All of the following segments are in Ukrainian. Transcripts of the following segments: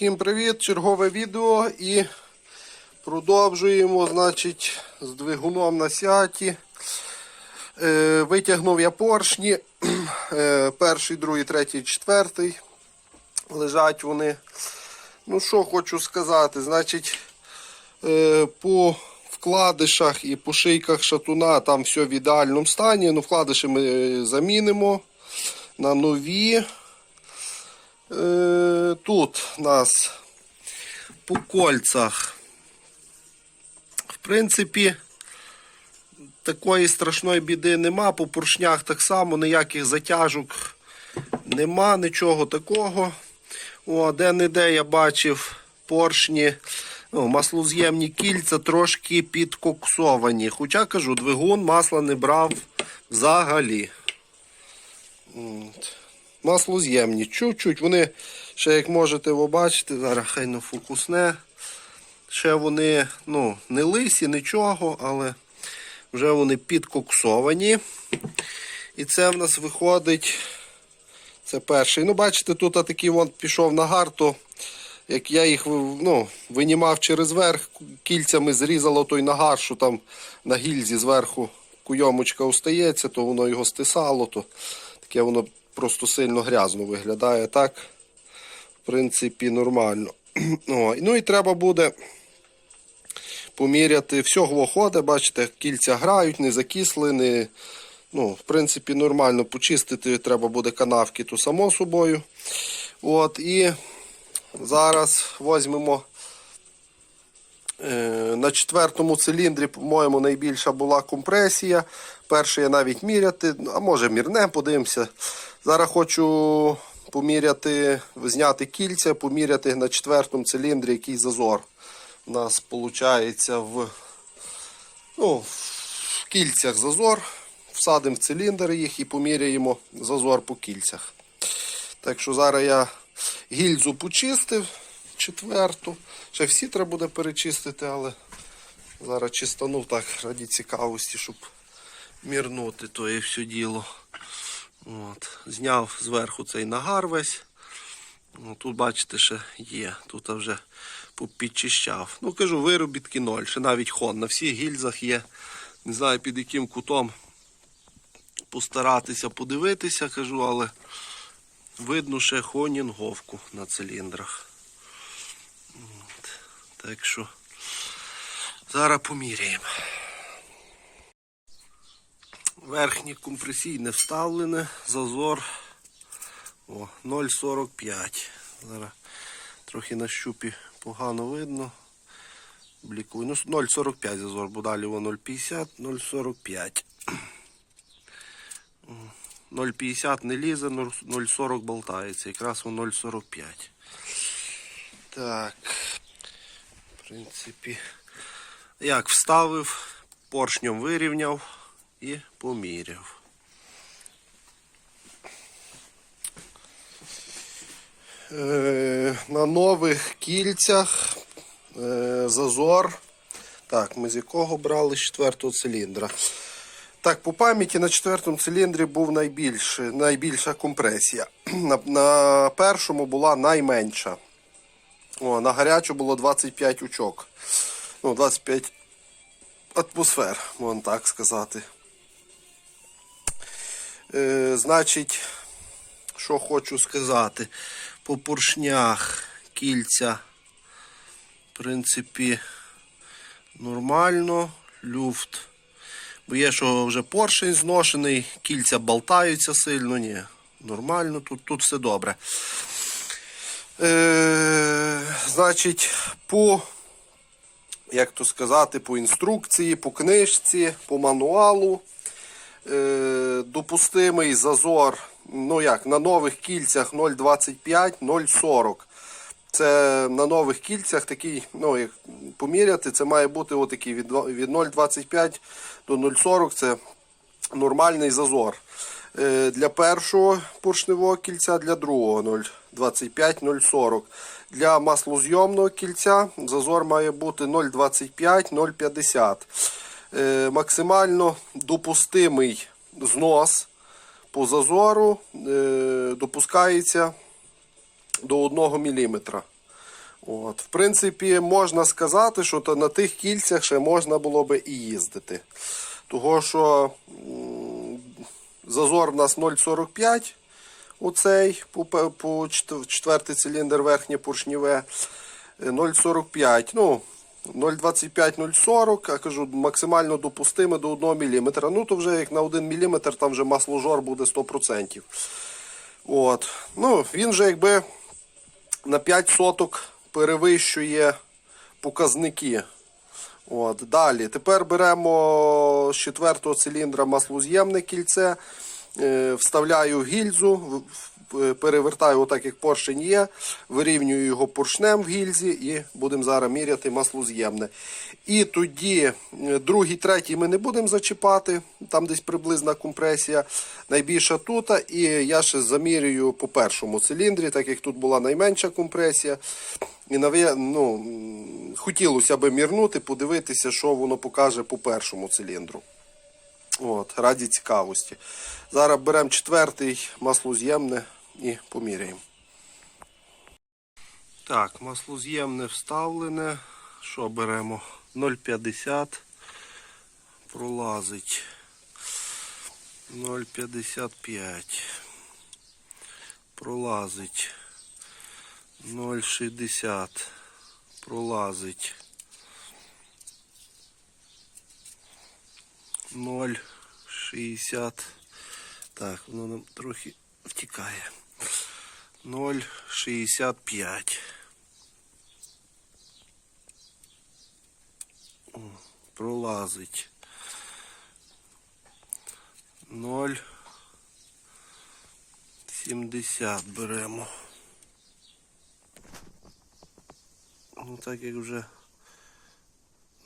Всім привіт! Чергове відео і продовжуємо значить, з двигуном на сяті. Е, витягнув я поршні. Е, перший, другий, третій, четвертий. Лежать вони. Ну що хочу сказати, значить, е, по вкладишах і по шийках шатуна там все в ідеальному стані. Ну, вкладиші ми е, замінимо на нові. Е, Тут у нас по кольцах. В принципі, такої страшної біди нема. По поршнях так само, ніяких затяжок нема, нічого такого. О, де-не-де я бачив поршні, ну, маслоз'ємні кільця трошки підкоксовані. Хоча кажу, двигун масла не брав взагалі. От. Маслоз'ємні. Чуть-чуть. Вони, ще як можете побачити, зараз хай не фокусне. Ще вони ну, не лисі, нічого, але вже вони підкоксовані. І це в нас виходить. Це перший. Ну, бачите, тут такий вон пішов нагар, то як я їх ну, винімав через верх, кільцями зрізало той нагар, що там на гільзі зверху куйомочка остається, то воно його стисало, то таке воно просто сильно грязно виглядає. Так, в принципі, нормально. О, ну і треба буде поміряти. Все ходить, бачите, кільця грають, не закисли, не. Ну, в принципі, нормально почистити треба буде канавки, то само собою. От, і зараз візьмемо на четвертому циліндрі, по-моєму, найбільша була компресія. Перший я навіть міряти, а може мірне, подивимося. Зараз хочу поміряти, зняти кільця, поміряти на четвертому циліндрі який зазор. У нас виходить в, ну, в кільцях зазор. Всадимо в циліндр їх і поміряємо зазор по кільцях. Так що зараз я гільзу почистив четверту. Ще всі треба буде перечистити, але зараз чистанув так раді цікавості, щоб мірнути то і все діло. От. Зняв зверху цей нагар весь. О, тут, бачите, ще є. Тут вже попідчищав. Ну, кажу, виробітки ноль. Ще навіть хон. На всіх гільзах є. Не знаю під яким кутом постаратися подивитися, кажу, але видно ще хонінговку на циліндрах. Так що зараз поміряємо. Верхнє компресійне вставлене, зазор 0,45. Зараз трохи на щупі погано видно. Блікую. Ну, 0,45 зазор, бо далі 0,50, 0,45. 0,50 не лізе, 0,40 болтається. Якраз у 0,45. Так. Принципі, як вставив, поршнем вирівняв і поміряв. Е, на нових кільцях е, зазор. Так, ми з якого брали з четвертого циліндра. Так, по пам'яті на четвертому циліндрі був найбільше, найбільша компресія. На, на першому була найменша. О, на гарячу було 25 очок. Ну, 25 атмосфер, можна так сказати. Е, значить, що хочу сказати. По поршнях кільця, в принципі, нормально. Люфт. Бо є, що вже поршень зношений, кільця болтаються сильно, ні. Нормально, тут тут все добре. Е, Значить, по, як то сказати, по інструкції, по книжці, по мануалу. Е, Допустимий зазор, ну як, на нових кільцях 0,25, 0,40. Це на нових кільцях такий, ну як поміряти, це має бути отакий від від 0,25 до 0,40 це нормальний зазор. Е, Для першого поршневого кільця, для другого 0,25, 0,40. Для маслозйомного кільця зазор має бути 0,25, 0,50. Е, Максимально допустимий знос по зазору е, допускається до 1 мм. От, в принципі, можна сказати, що на тих кільцях ще можна було би і їздити. Того, що зазор в нас 0,45 оцей по, по четвертий циліндр верхнє поршніве е, 0,45. Ну, 0,25-0,40, а кажу, максимально допустиме до 1 мм. Ну, то вже як на 1 мм, там вже масложор буде 100%. От. Ну, він вже якби на 5 соток перевищує показники. От, далі. Тепер беремо з четвертого циліндра маслоз'ємне кільце, е, вставляю гільзу, в- перевертаю отак, як поршень є, вирівнюю його поршнем в гільзі і будемо зараз міряти маслоз'ємне. І тоді е, другий, третій ми не будемо зачіпати, там десь приблизна компресія, найбільша тут. І я ще замірюю по першому циліндрі, так як тут була найменша компресія. І ну, хотілося б мірнути, подивитися, що воно покаже по першому циліндру. От, раді цікавості. Зараз беремо четвертий маслоз'ємне і поміряємо. Так, маслоз'ємне вставлене. Що беремо? 0,50 пролазить. 0,55 пролазить. 0,60 пролазить. 0,60. Так, воно нам трохи втікає. 0,65. О, Пролазить. 0,70 беремо. Ну так як вже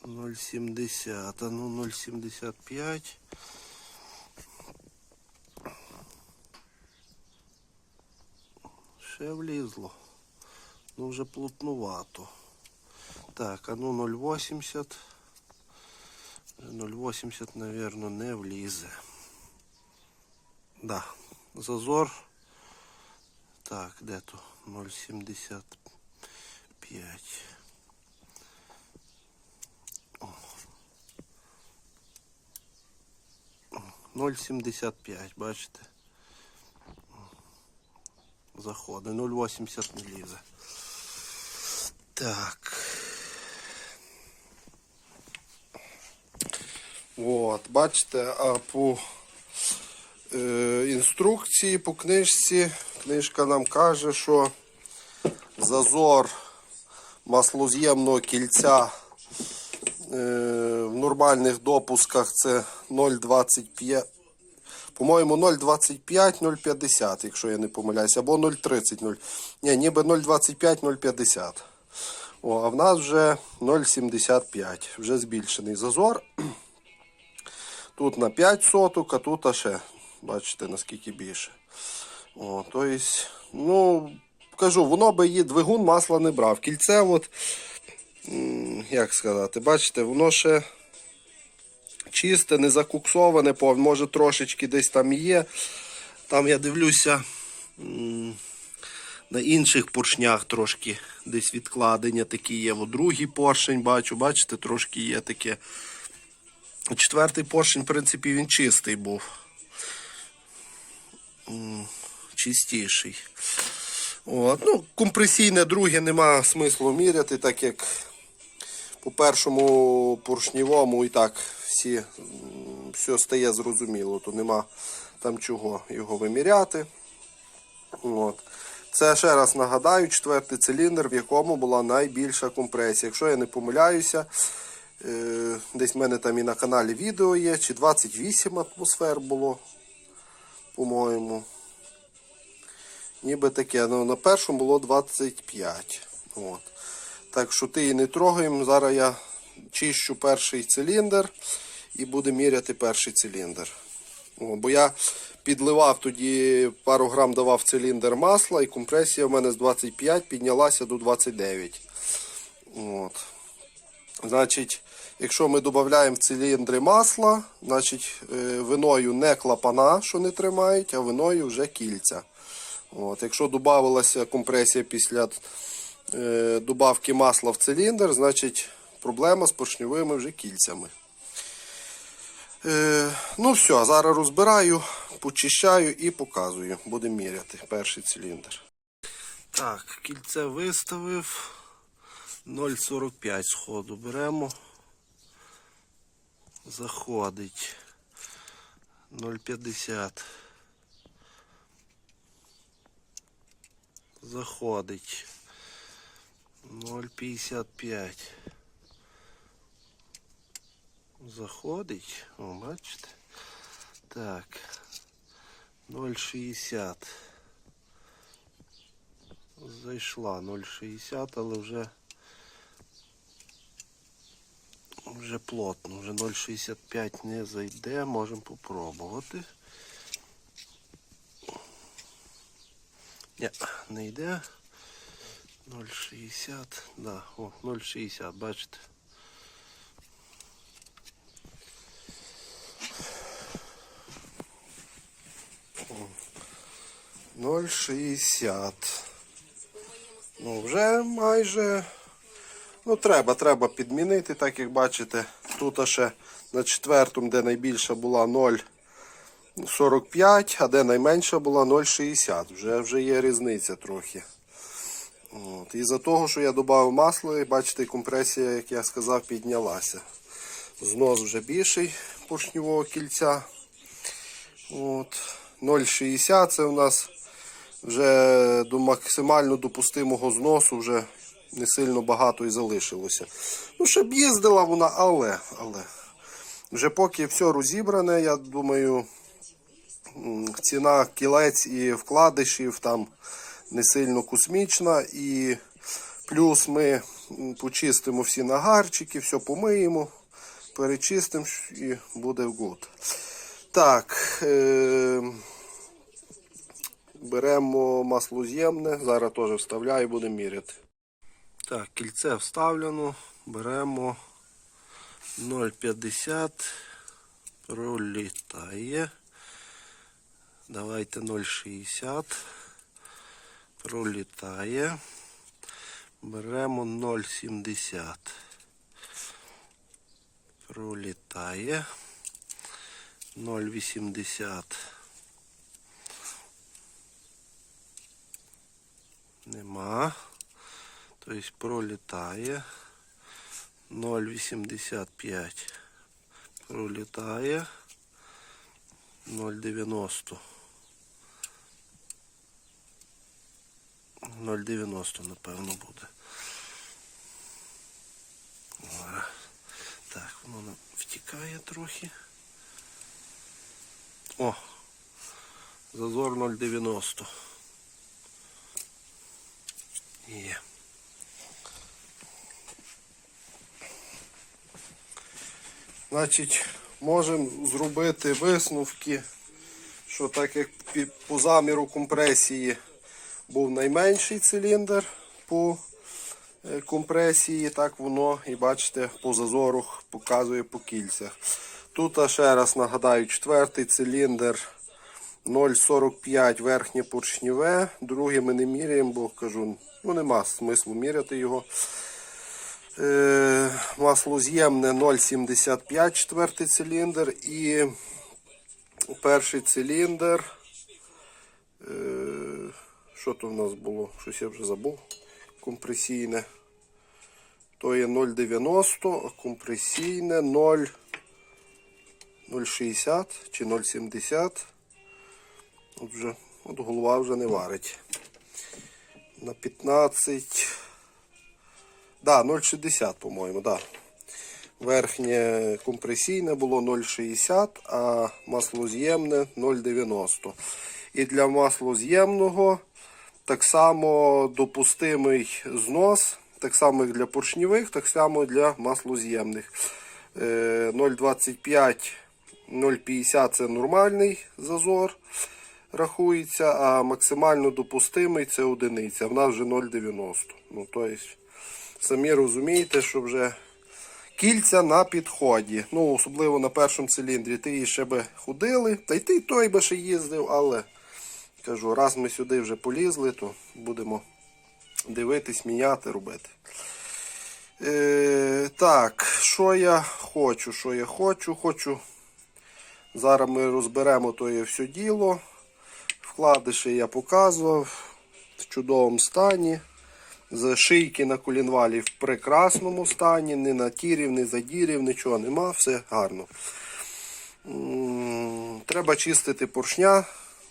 0,70, а ну 0,75. Ще влізло. Ну вже плотнувато. Так, а ну 0,80. 0,80, наверное, не влізе. Да, зазор. Так, де то? 0,75. 0,75, бачите? Заходи, 0,80 не лізе. Так. От, бачите, а по е, інструкції, по книжці, книжка нам каже, що зазор маслоз'ємного кільця в нормальних допусках це 0,25. По-моєму, 0,25-0,50, якщо я не помиляюся, або 0,30. Ні, ніби 0,25, 0,50. О, а в нас вже 0,75. Вже збільшений зазор. Тут на 5 соток, а тут ще, бачите, наскільки більше. О, тобто, ну, кажу, воно би її двигун масла не брав. Кільце, от, як сказати, бачите, воно ще чисте, не закуксоване, може трошечки десь там є. Там я дивлюся на інших поршнях трошки десь відкладення такі є. О, другий поршень бачу, бачите, трошки є таке. Четвертий поршень, в принципі, він чистий був. Чистіший. От. Ну, компресійне друге нема смислу міряти, так як по першому поршнівому і так всі, все стає зрозуміло, то нема там чого його виміряти. От. Це ще раз нагадаю, четвертий циліндр, в якому була найбільша компресія. Якщо я не помиляюся, е, десь в мене там і на каналі відео є, чи 28 атмосфер було, по-моєму. Ніби таке, ну на першому було 25. От. Так що ти її не трогаємо. Зараз я чищу перший циліндр і буду міряти перший циліндр. О, бо я підливав тоді пару грам давав циліндр масла, і компресія в мене з 25 піднялася до 29. От. Значить, якщо ми додаємо в циліндри масла, значить е, виною не клапана, що не тримають, а виною вже кільця. От. Якщо додавалася компресія після добавки масла в циліндр, значить проблема з поршньовими вже кільцями. Е, ну все, зараз розбираю, почищаю і показую. Будемо міряти перший циліндр. Так, кільце виставив. 0,45 сходу беремо. Заходить. 0,50. Заходить. 0,55. Заходить. О, бачите? Так. 0,60. Зайшла 0,60, але вже вже плотно, вже 0,65 не зайде, можемо попробувати. Ні, не йде. 0,60, да, о, 0,60, бачите. Ноль шістдесят. Ну, вже майже. Ну, треба, треба підмінити, так як бачите. Тут ще на четвертому, де найбільша була 0,45, а де найменша була 0,60. Вже, вже є різниця трохи. От. І за того, що я додав масло, і бачите, компресія, як я сказав, піднялася. Знос вже більший поршневого кільця. 0,60 це у нас вже до максимально допустимого зносу вже не сильно багато і залишилося. Ну, ще б їздила вона, але, але. Вже поки все розібране, я думаю, ціна кілець і вкладишів там не сильно космічна. І плюс ми почистимо всі нагарчики, все помиємо, перечистимо і буде гуд. Так. Е- Беремо масло з'ємне, зараз теж вставляю, будемо міряти. Так, кільце вставлено, беремо 0,50, пролітає. Давайте 0,60, пролітає. Беремо 0,70. Пролітає. 0,80. Нема. Тобто пролітає. 0,85 пролітає. 0,90. 0,90 напевно буде. Так, воно нам втікає трохи. О! Зазор 0,90. Є. Значить, можемо зробити висновки, що так як по заміру компресії був найменший циліндр по е, компресії, так воно і бачите, по зазору показує по кільцях. Тут ще раз нагадаю, четвертий циліндр 0,45 верхнє поршневе, друге ми не міряємо, бо кажу, ну нема смислу міряти його. Е, масло з'ємне 0,75 четвертий циліндр і перший циліндр. Що то в нас було? Щось я вже забув. Компресійне. То є 0,90, а компресійне 0. 0,60 чи 0,70. От вже от голова вже не варить. На 15. Да, 0,60, по-моєму, да. Верхнє компресійне було 0,60, а маслоз'ємне 0,90. І для маслоз'ємного так само допустимий знос, так само як для поршневих, так само для маслоз'ємних. Е, 0,25, 0,50 це нормальний зазор рахується, а максимально допустимий це одиниця. В нас вже 0,90. Ну, тобто, самі розумієте, що вже кільця на підході. Ну, особливо на першому циліндрі. Ти ще би ходили, та й ти той би ще їздив, але кажу, раз ми сюди вже полізли, то будемо дивитись, міняти, робити. Е, так, що я хочу, що я хочу, хочу. Зараз ми розберемо то є все діло. Вкладиші я показував в чудовому стані. З шийки на колінвалі в прекрасному стані, ні натірів, ні задірів, нічого нема, все гарно. Треба чистити поршня.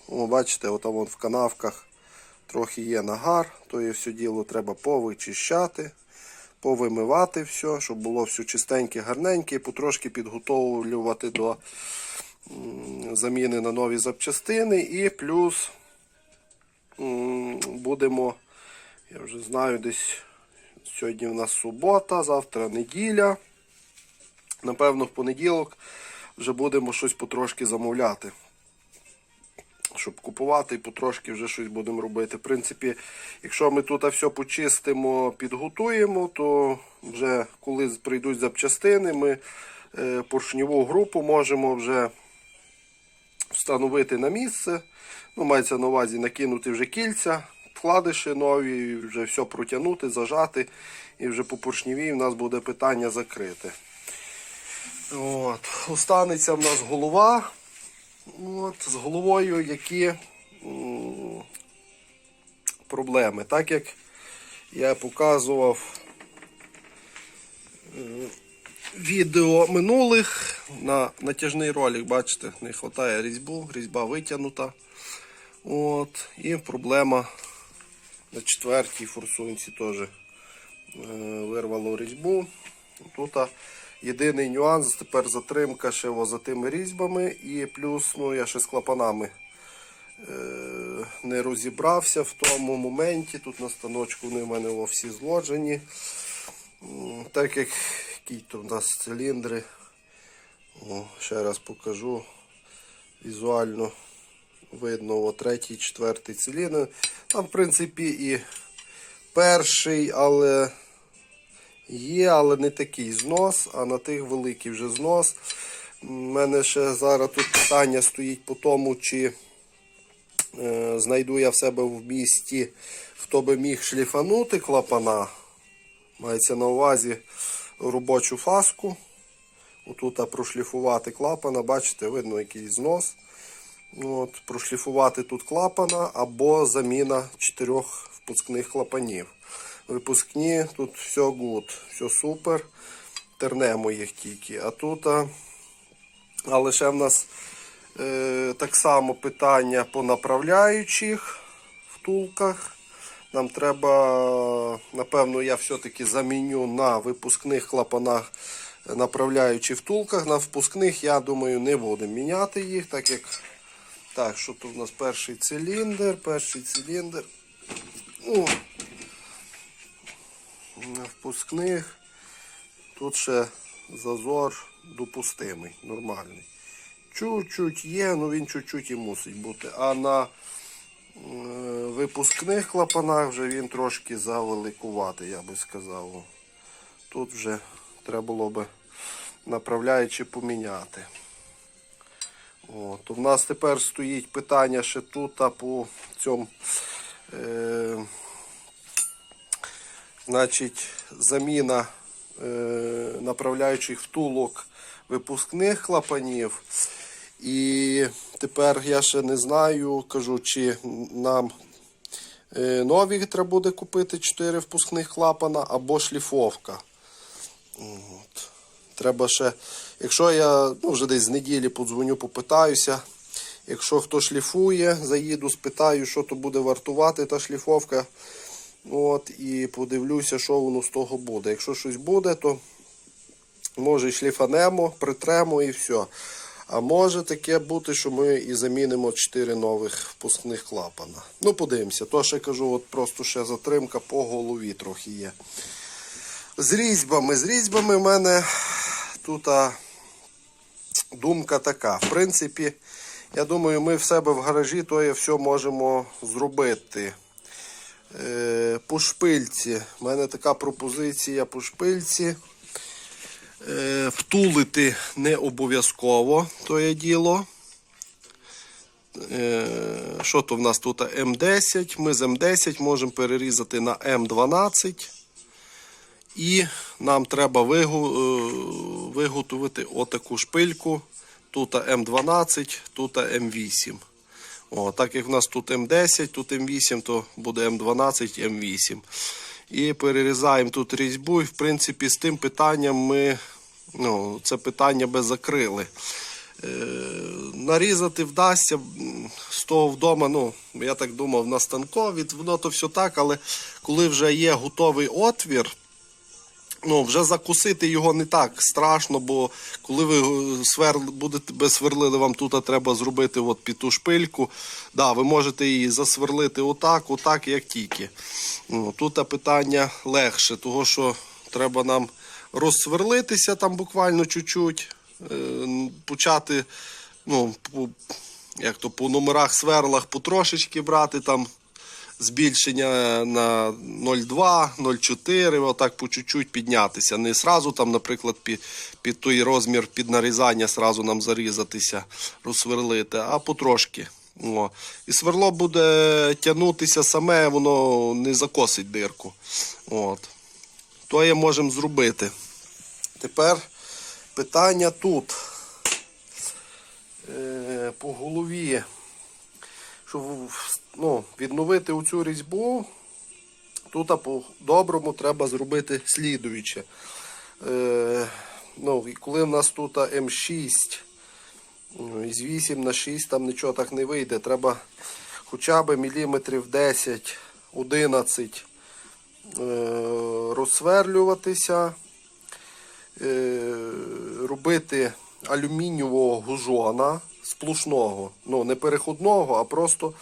О, бачите, от вон в канавках трохи є нагар, то є все діло треба повичищати, повимивати все, щоб було все чистеньке, гарненьке, потрошки підготовлювати до заміни на нові запчастини. І плюс будемо, я вже знаю, десь сьогодні в нас субота, завтра неділя. Напевно, в понеділок вже будемо щось потрошки замовляти. Щоб купувати і потрошки вже щось будемо робити. В принципі, якщо ми тут все почистимо, підготуємо, то вже коли прийдуть запчастини, ми е, поршневу групу можемо вже встановити на місце. Ну, мається на увазі накинути вже кільця, вкладиші нові, вже все протягнути, зажати. І вже по поршневій в нас буде питання закрите. От. Останеться в нас голова. От, з головою які м, проблеми. Так як я показував е, відео минулих на натяжний ролик, бачите, не вистачає різьбу, різьба витягнута. От, і проблема на четвертій форсунці теж е, вирвало різьбу. Тут єдиний нюанс, тепер затримка ще за тими різьбами, і плюс ну, я ще з клапанами е, не розібрався в тому моменті. Тут на станочку вони в мене о, всі зложені. Так як які в нас циліндри. О, ще раз покажу візуально. Видно, о, третій, четвертий циліндр. Там, в принципі, і перший, але є, але не такий знос, а на тих великий вже знос. У мене ще зараз тут питання стоїть по тому, чи е, знайду я в себе в місті, хто би міг шліфанути клапана. Мається на увазі робочу фаску. Отут прошліфувати клапана, бачите, видно який знос. От, прошліфувати тут клапана або заміна чотирьох впускних клапанів. Випускні, тут все good, все супер. Тернемо їх тільки. А тут, а, а лише в нас е, так само питання по направляючих втулках. Нам треба, напевно, я все-таки заміню на випускних клапанах направляючі втулках. На впускних, я думаю, не будемо міняти їх, так як. Так, що тут у нас перший циліндр, перший циліндр. О, на впускних. Тут ще зазор допустимий, нормальний. Чуть-чуть є, ну він чуть-чуть і мусить бути. А на е, випускних клапанах вже він трошки завеликуватий, я би сказав. Тут вже треба було би направляючи поміняти. От, у нас тепер стоїть питання ще тут а по цьому. Е, значить, заміна е, направляючих втулок випускних клапанів. І тепер я ще не знаю, кажу, чи нам е, нові треба буде купити 4 впускних клапана або шліфовка. От. Треба ще, якщо я ну, вже десь з неділі подзвоню, попитаюся. Якщо хто шліфує, заїду, спитаю, що то буде вартувати та шліфовка. От, І подивлюся, що воно з того буде. Якщо щось буде, то може і шліфанемо, притремо і все. А може таке бути, що ми і замінимо 4 нових впускних клапана. Ну, подивимося. То ще кажу, от просто ще затримка по голові трохи є. З різьбами. З різьбами в мене тут а, думка така. В принципі, я думаю, ми в себе в гаражі то все можемо зробити. Е, по шпильці. У мене така пропозиція по шпильці. Е, втулити не обов'язково то діло. Е, що то в нас тут М10. Ми з М10 можемо перерізати на М12. І нам треба виготовити отаку шпильку. Тут М12, тут М8. О, так як в нас тут М10, тут М8, то буде М12, М8. І перерізаємо тут різьбу. І в принципі з тим питанням ми ну, це питання би закрили. Е, нарізати вдасться з того вдома, ну, я так думав, на станкові, воно то все так, але коли вже є готовий отвір, ну, вже закусити його не так страшно, бо коли ви е, сверл, будете сверлили, вам тут треба зробити от під ту шпильку. Да, ви можете її засверлити отак, отак, як тільки. Ну, тут питання легше, того що треба нам розсверлитися там буквально чуть-чуть, е, почати ну, по, як то, по номерах сверлах потрошечки брати там збільшення на 0,2, 0,4, отак по чуть-чуть піднятися. Не сразу там, наприклад, під, під той розмір під нарізання сразу нам зарізатися, розсверлити, а потрошки. О. І сверло буде тягнутися саме, воно не закосить дирку. От. То є можемо зробити. Тепер питання тут. Е, по голові щоб ну, відновити оцю різьбу, тут по-доброму треба зробити слідуюче. Е, ну, і коли в нас тут М6, ну, із 8 на 6 там нічого так не вийде. Треба хоча б міліметрів 10-11 е, розсверлюватися, е, робити алюмінієвого гужона сплушного, ну не переходного, а просто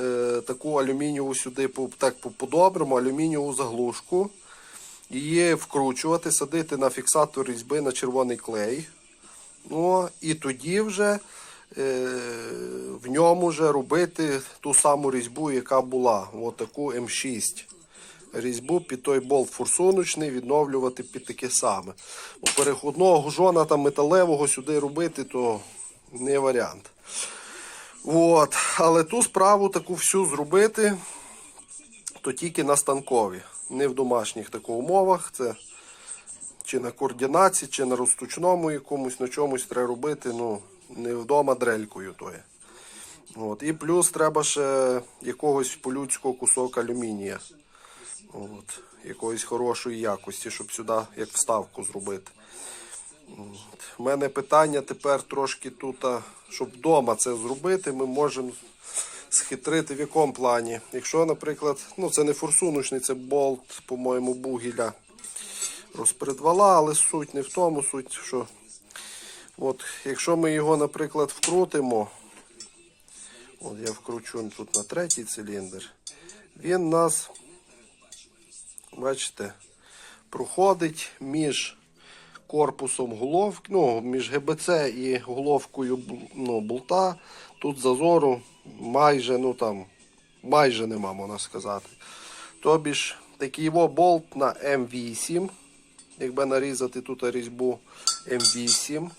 е, таку алюмінієву сюди так по- по-доброму, алюмінієву заглушку. Її вкручувати, садити на фіксатор різьби на червоний клей. Ну, і тоді вже е, в ньому вже робити ту саму різьбу, яка була. От таку М6. Різьбу під той болт форсуночний відновлювати під таке саме. Бо переходного гужона там металевого сюди робити, то не варіант. От. Але ту справу таку всю зробити, то тільки на станкові. Не в домашніх таких умовах. Це чи на координації, чи на розтучному якомусь, на чомусь треба робити. Ну, не вдома дрелькою то є. От. І плюс треба ще якогось по-людського кусок алюмінія. От. Якоїсь хорошої якості, щоб сюди як вставку зробити. У мене питання тепер трошки тут, щоб вдома це зробити, ми можемо схитрити в якому плані. Якщо, наприклад, ну це не форсуночний, це болт, по-моєму, бугіля розпредвала, але суть не в тому, суть, що от, якщо ми його, наприклад, вкрутимо, от я вкручу тут на третій циліндр, він нас, бачите, проходить між корпусом головки, ну, між ГБЦ і головкою ну, болта. Тут зазору майже, ну там, майже нема, можна сказати. Тобі ж такий болт на М8. Якби нарізати тут різьбу М8.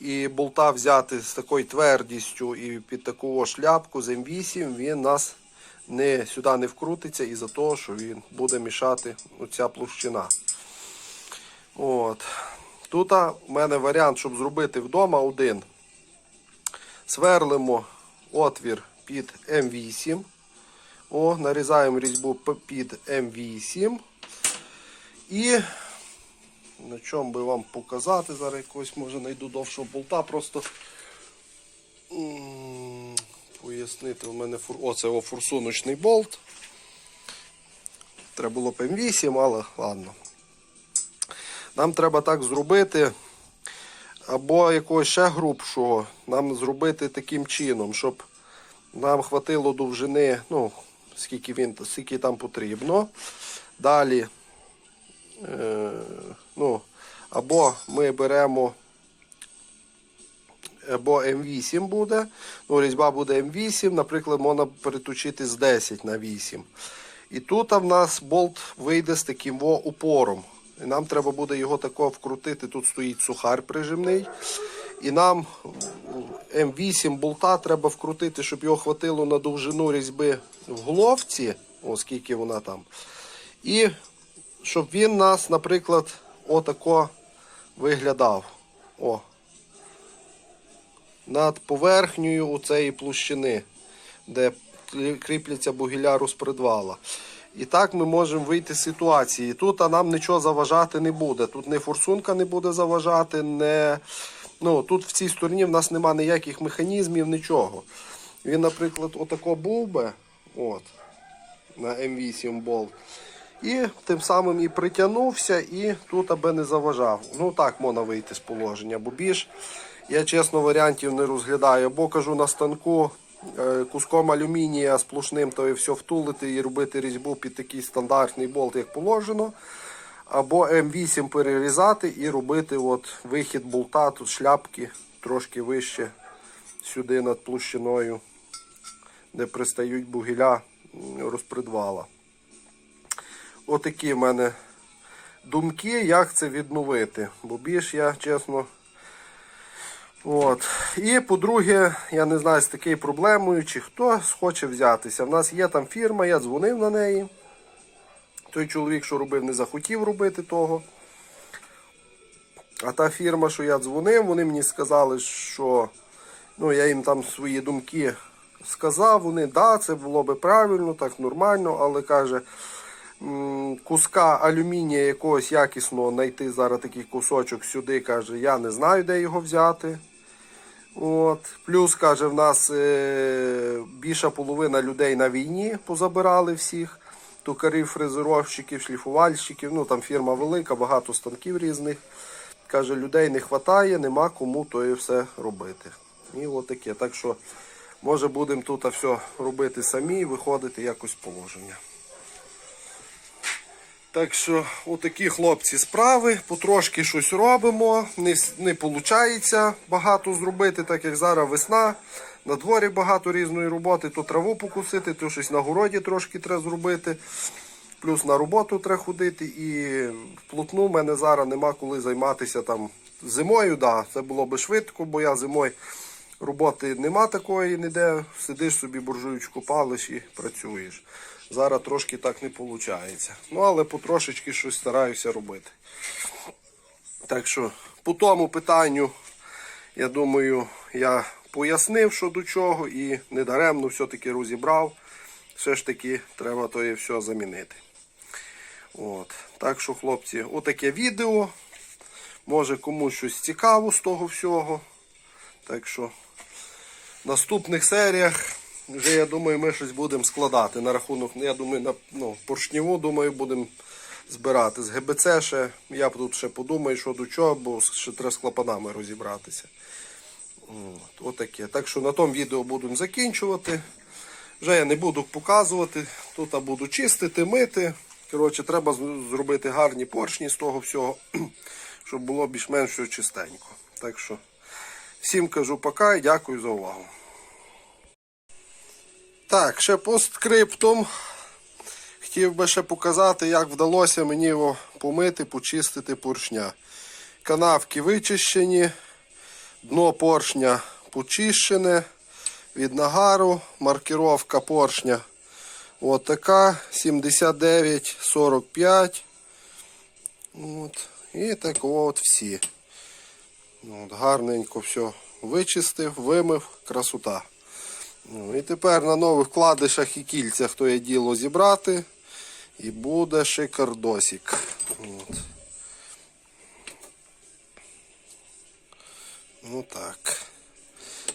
І болта взяти з такою твердістю і під таку шляпку з М8, він нас не, сюди не вкрутиться із-за того, що він буде мішати оця площина. От. Тут у мене варіант, щоб зробити вдома один. Сверлимо отвір під М8. О, нарізаємо різьбу під М8. І на чому би вам показати, зараз якось може знайду довшого болта, просто пояснити, у мене фур... О, форсуночний болт. Треба було б М8, але ладно. Нам треба так зробити, або якогось ще грубшого, нам зробити таким чином, щоб нам хватило довжини, ну, скільки він, скільки там потрібно. Далі, е, ну, або ми беремо, або М8 буде, ну, різьба буде М8, наприклад, можна переточити з 10 на 8. І тут в нас болт вийде з таким во упором. Нам треба буде його тако вкрутити. Тут стоїть сухар прижимний. І нам М8 болта треба вкрутити, щоб його хватило на довжину різьби в головці, оскільки вона там. І щоб він нас, наприклад, отако виглядав. О. Над поверхнею у цієї площини, де кріпляться бугіля розпредвала. І так ми можемо вийти з ситуації. Тут а нам нічого заважати не буде. Тут не форсунка не буде заважати, не... ну, тут в цій стороні в нас немає ніяких механізмів, нічого. Він, наприклад, отако був би от, на М8 болт. І тим самим і притягнувся, і тут аби не заважав. Ну так можна вийти з положення, бо більш я чесно варіантів не розглядаю. Або кажу на станку куском алюмінія сплошним, то і все втулити і робити різьбу під такий стандартний болт, як положено. Або М8 перерізати і робити от вихід болта, тут шляпки трошки вище сюди над площиною, де пристають бугіля розпредвала. Отакі в мене думки, як це відновити. Бо більш я чесно. От. І по-друге, я не знаю з такою проблемою, чи хто хоче взятися. В нас є там фірма, я дзвонив на неї. Той чоловік, що робив, не захотів робити того. А та фірма, що я дзвонив, вони мені сказали, що ну, я їм там свої думки сказав. Вони, да, це було би правильно, так нормально, але каже, куска алюмінія якогось якісного знайти зараз такий кусочок сюди, каже, я не знаю, де його взяти. От. Плюс, каже, в нас е, більша половина людей на війні позабирали всіх. Токарів, фрезеровщиків, шліфувальщиків. Ну там фірма велика, багато станків різних. Каже, людей не вистачає, нема кому то і все робити. І от таке. Так що, може, будемо тут все робити самі і виходити якось положення. Так що, отакі хлопці справи, потрошки щось робимо, не, не виходить багато зробити, так як зараз весна, на дворі багато різної роботи, то траву покусити, то щось на городі трошки треба зробити. Плюс на роботу треба ходити і вплотну в мене зараз нема коли займатися там зимою, да, це було би швидко, бо я зимою роботи нема такої ніде. Сидиш собі буржуючку палиш і працюєш. Зараз трошки так не виходить. Ну, але потрошечки щось стараюся робити. Так що по тому питанню, я думаю, я пояснив, що до чого, і недаремно все-таки розібрав. Все ж таки треба то і все замінити. От. Так що, хлопці, отаке відео. Може комусь щось цікаво з того всього. Так що в наступних серіях вже, я думаю, ми щось будемо складати на рахунок, я думаю, на ну, поршніву, думаю, будемо збирати. З ГБЦ ще, я тут ще подумаю, що до чого, бо ще треба з клапанами розібратися. От, отаке. Так що на тому відео будемо закінчувати. Вже я не буду показувати. Тут я буду чистити, мити. Коротше, треба зробити гарні поршні з того всього, щоб було більш-менш чистенько. Так що всім кажу пока і дякую за увагу. Так, ще постскриптум. Хотів би ще показати, як вдалося мені його помити, почистити поршня. Канавки вичищені, дно поршня почищене від нагару, маркировка поршня. От така 79,45. От. І так от всі. От, гарненько все вичистив, вимив, красота. Ну, і тепер на нових вкладишах і кільцях то є діло зібрати. І буде шикардосик. От. Ну так.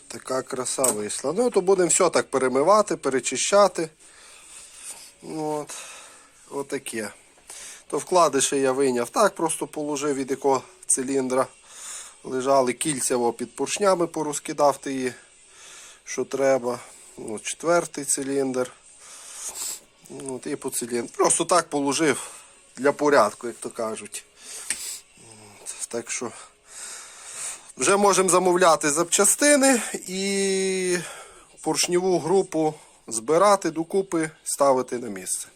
Така краса вийшла. Ну, то будемо все так перемивати, перечищати. От. Отаке. То вкладиші я вийняв так, просто положив від якого циліндра. Лежали кільця під поршнями, порозкидав ти її, що треба. От, четвертий циліндр. От, і по циліндр. Просто так положив для порядку, як то кажуть. От, так що вже можемо замовляти запчастини і поршневу групу збирати докупи, ставити на місце.